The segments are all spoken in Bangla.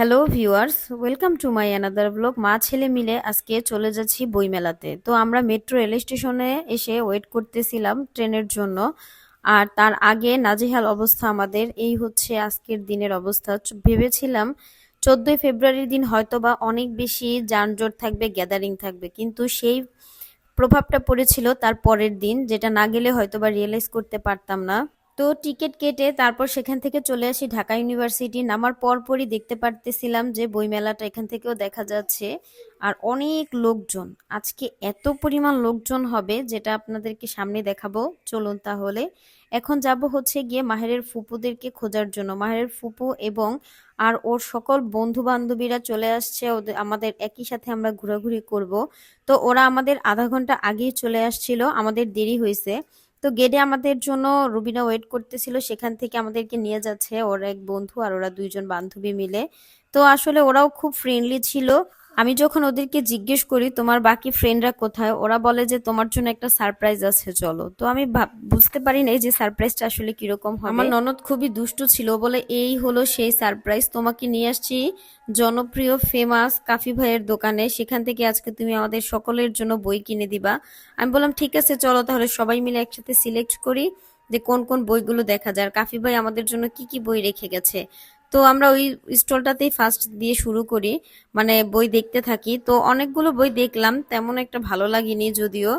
Hello viewers welcome to my another blog মা ছেলে মিলে আজকে চলে যাচ্ছি বইমেলাতে। তো আমরা মেট্রো রেল স্টেশনে এসে ওয়েট করতেছিলাম ট্রেনের জন্য। আর তার আগে নাজেহাল অবস্থা আমাদের, এই হচ্ছে আজকের দিনের অবস্থা। ভেবেছিলাম চোদ্দই ফেব্রুয়ারির দিন হয়তো বা অনেক বেশি যানজট থাকবে গ্যাদারিং থাকবে। কিন্তু সেই প্রভাবটা পড়েছিল তার পরের দিন, যেটা না গেলে হয়তো বা রিয়েলাইজ করতে পারতাম না। তো টিকিট কেটে তারপর সেখান থেকে চলে আসি ঢাকা ইউনিভার্সিটি। নামার পরপরই দেখতে পারতেছিলাম যে বইমেলাটা এখান থেকেও দেখা যাচ্ছে। আর অনেক লোকজন, আজকে এত পরিমাণ লোকজন হবে যেটা আপনাদেরকে সামনে দেখাবো। চলুন তাহলে। এখন যাব হচ্ছে গিয়ে মাহেরের ফুপুদেরকে খোঁজার জন্য। মাহেরের ফুপু এবং আর ওর সকল বন্ধু বান্ধবীরা চলে আসছে। ওদের, আমাদের একই সাথে আমরা ঘোরাঘুরি করব। তো ওরা আমাদের আধা ঘণ্টা আগেই চলে আসছিল। আমাদের দেরি হয়েছে। তো গেটে আমাদের জন্য রুবিনা ওয়েট করতেছিল, সেখান থেকে আমাদেরকে নিয়ে যাচ্ছে। ওর এক বন্ধু আর ওরা দুইজন বান্ধবী মিলে। তো আসলে ওরাও খুব ফ্রেন্ডলি ছিল। আমি যখন ওদেরকে জিজ্ঞেস করি, তোমার বাকি ফ্রেন্ডরা কোথায়? ওরা বলে যে, তোমার জন্য একটা সারপ্রাইজ আছে, চলো। তো আমি বুঝতে পারি নাই যে সারপ্রাইজটা আসলে কীরকম হবে। আমার ননদ খুবই দুষ্টু ছিল বলে, এই হলো সেই সারপ্রাইজ তোমাকে নিয়ে আসছি জনপ্রিয় ফেমাস কাফি ভাইয়ের দোকানে। সেখান থেকে আজকে তুমি আমাদের সকলের জন্য বই কিনে দিবা। আমি বললাম, ঠিক আছে, চলো তাহলে সবাই মিলে একসাথে সিলেক্ট করি যে কোন কোন বইগুলো দেখা যায়। আর কাফি ভাই আমাদের জন্য কি কি বই রেখে গেছে? তো আমরা ওই স্টলটাতেই ফার্স্ট দিয়ে শুরু করি মানে বই দেখতে থাকি। তো অনেকগুলো বই দেখলাম, তেমন একটা ভালো লাগেনি যদিও।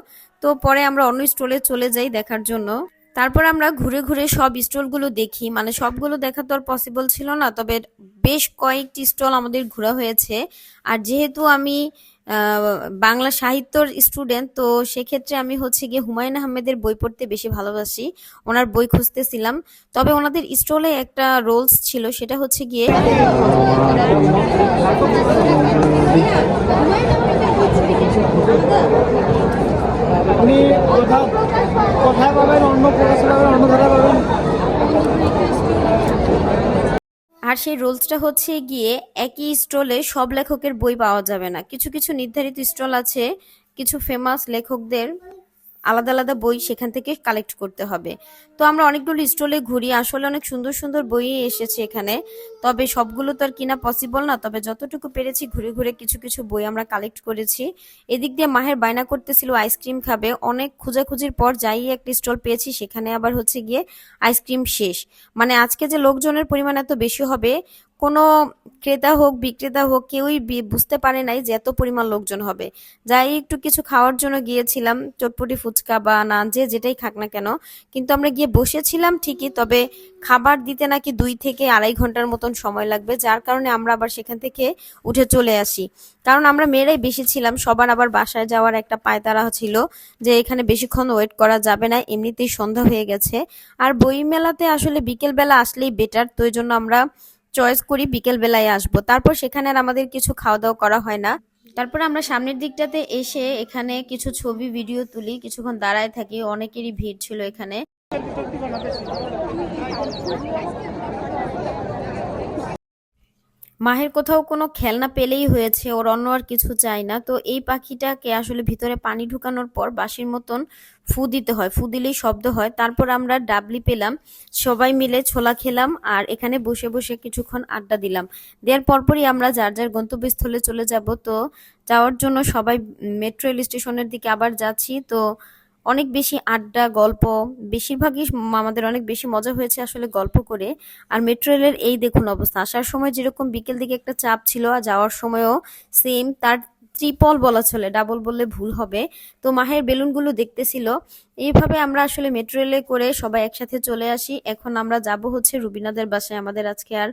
তো পরে আমরা অন্য স্টলে চলে যাই দেখার জন্য। তারপর আমরা ঘুরে ঘুরে সব স্টলগুলো দেখি। মানে সবগুলো দেখা তো আর পসিবল ছিল না, তবে বেশ কয়েকটি স্টল আমাদের ঘোরা হয়েছে। আর যেহেতু আমি বাংলা সাহিত্যর স্টুডেন্ট তো সেক্ষেত্রে আমি হচ্ছে গিয়ে হুমায়ুন আহমেদের বই পড়তে বেশি ভালোবাসি। ওনার বই খুঁজতেছিলাম। তবে ওনাদের স্টলে একটা রোলস ছিল, সেটা হচ্ছে গিয়ে কোথায় পাবেন অন্য প্রকাশে অন্য পাবেন আর সেই রোলসটা হচ্ছে গিয়ে একই স্টলে সব লেখকের বই পাওয়া যাবে না। কিছু কিছু নির্ধারিত স্টল আছে, কিছু ফেমাস লেখকদের আলাদা আলাদা বই সেখান থেকে কালেক্ট করতে হবে। তো আমরা অনেকগুলো স্টলে ঘুরি, আসলে অনেক সুন্দর সুন্দর বই এসেছে এখানে। তবে সবগুলো তো আর কিনা পসিবল না, তবে যতটুকু পেরেছি ঘুরে ঘুরে কিছু কিছু বই আমরা কালেক্ট করেছি। এদিক দিয়ে মাহের বায়না করতেছিল আইসক্রিম খাবে। অনেক খোঁজাখুঁজির পর যাই একটা স্টল পেয়েছি, সেখানে আবার হচ্ছে গিয়ে আইসক্রিম শেষ। মানে আজকে যে লোকজনের পরিমাণ এত বেশি হবে কোনো ক্রেতা হোক, বিক্রেতা হোক, কেউই বুঝতে পারে নাই যে এত পরিমাণ লোকজন হবে। যাই একটু কিছু খাওয়ার জন্য গিয়েছিলাম, চটপটি ফুচকা বা নান, যে যেটাই খাক না কেন। কিন্তু আমরা গিয়ে বসেছিলাম ঠিকই, তবে খাবার দিতে নাকি দুই থেকে আড়াই ঘণ্টার মতন সময় লাগবে, যার কারণে আমরা আবার সেখান থেকে উঠে চলে আসি। কারণ আমরা মেয়েরাই বেশি ছিলাম, সবার আবার বাসায় যাওয়ার একটা পায়তারা ছিল যে এখানে বেশিক্ষণ ওয়েট করা যাবে না, এমনিতেই সন্ধ্যা হয়ে গেছে। আর বই মেলাতে আসলে বিকেল বেলা আসলেই বেটার তো জন্য আমরা চয়েস করি বিকেল বেলায় আসব। তারপর সেখানে আর আমাদের কিছু খাওয়া দাওয়া করা হয় না। তারপর আমরা সামনের দিকটাতে এসে এখানে কিছু ছবি, ভিডিও তুলি, কিছুক্ষণ দাঁড়ায় থাকি। অনেকেরই ভিড় ছিল এখানে। মাহের কোথাও কোনো খেলনা পেলেই হয়েছে, ওর অন্য আর কিছু চাই না। তো এই পাখিটাকে আসলে ভিতরে পানি ঢুকানোর পর বাঁশির মতন ফু দিতে হয়, ফু দিলেই শব্দ হয়। তারপর আমরা ডাবলি পেলাম, সবাই মিলে ছোলা খেলাম আর এখানে বসে বসে কিছুক্ষণ আড্ডা দিলাম। দেওয়ার পরপরই আমরা যার যার গন্তব্যস্থলে চলে যাব। তো যাওয়ার জন্য সবাই মেট্রো রেল স্টেশনের দিকে আবার যাচ্ছি। তো অনেক বেশি আড্ডা, গল্প, বেশিরভাগই আমাদের অনেক বেশি মজা হয়েছে আসলে গল্প করে। আর মেট্রো রেলের এই দেখুন অবস্থা, আসার সময় যেরকম বিকেল দিকে একটা চাপ ছিল আর যাওয়ার সময়ও সেম তার ত্রিপল বলা চলে ডাবল বললে ভুল হবে। তো মাহের বেলুনগুলো দেখতেছিল। এইভাবে আমরা আসলে মেট্রো রেলে করে সবাই একসাথে চলে আসি। এখন আমরা যাব হচ্ছে রুবিনাদের বাসায়, আমাদের আজকে আর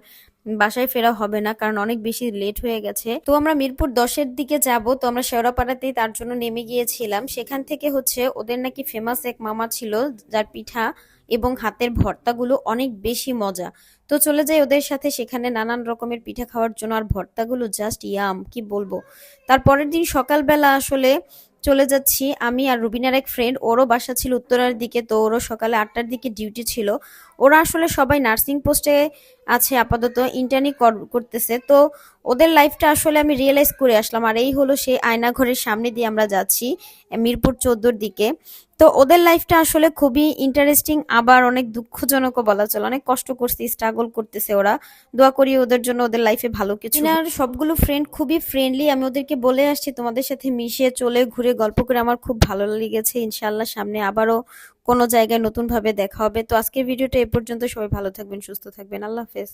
বাসায় ফেরা হবে না, কারণ অনেক বেশি লেট হয়ে গেছে। তো আমরা মিরপুর দশের দিকে যাব, তো আমরা শেওড়াপাড়াতেই তার জন্য নেমে গিয়েছিলাম। সেখান থেকে হচ্ছে ওদের নাকি ফেমাস এক মামা ছিল, যার পিঠা এবং হাতের ভর্তাগুলো অনেক বেশি মজা। তো চলে যাই ওদের সাথে, সেখানে নানান রকমের পিঠা খাওয়ার জন্য, আর ভর্তাগুলো জাস্ট ইয়াম কি বলব? তারপরের দিন সকালবেলা আসলে চলে যাচ্ছি। আমি আর রুবিনার এক ফ্রেন্ড ওরও বাসা ছিল উত্তরার দিকে, তো ওরও সকালে আটটার দিকে ডিউটি ছিল। ওরা আসলে সবাই নার্সিং পোস্টে আছে, আপাতত ইন্টার্নি করতেছে। তো ওদের লাইফটা আসলে আমি রিয়েলাইজ করে আসলাম। আর এই হলো সেই আয়নাঘরের সামনে দিয়ে আমরা যাচ্ছি, মিরপুর চোদ্দোর দিকে। তো ওদের লাইফটা আসলে খুবই ইন্টারেস্টিং আবার অনেক দুঃখজনকও বলা চলে। অনেক কষ্ট করছে স্ট্রাগল করতেছে ওরা। দোয়া করি ওদের জন্য ওদের লাইফে ভালো কিছু আর সবগুলো ফ্রেন্ড খুবই ফ্রেন্ডলি আমি ওদেরকে বলে আসছি তোমাদের সাথে মিশে চলে ঘুরে গল্প করে আমার খুব ভালো লেগেছে। ইনশাল্লাহ সামনে আবারও কোনো জায়গায় নতুন ভাবে দেখা হবে। তো আজকের ভিডিওটা এ পর্যন্ত। সবাই ভালো থাকবেন সুস্থ থাকবেন। আল্লাহ হাফেজ।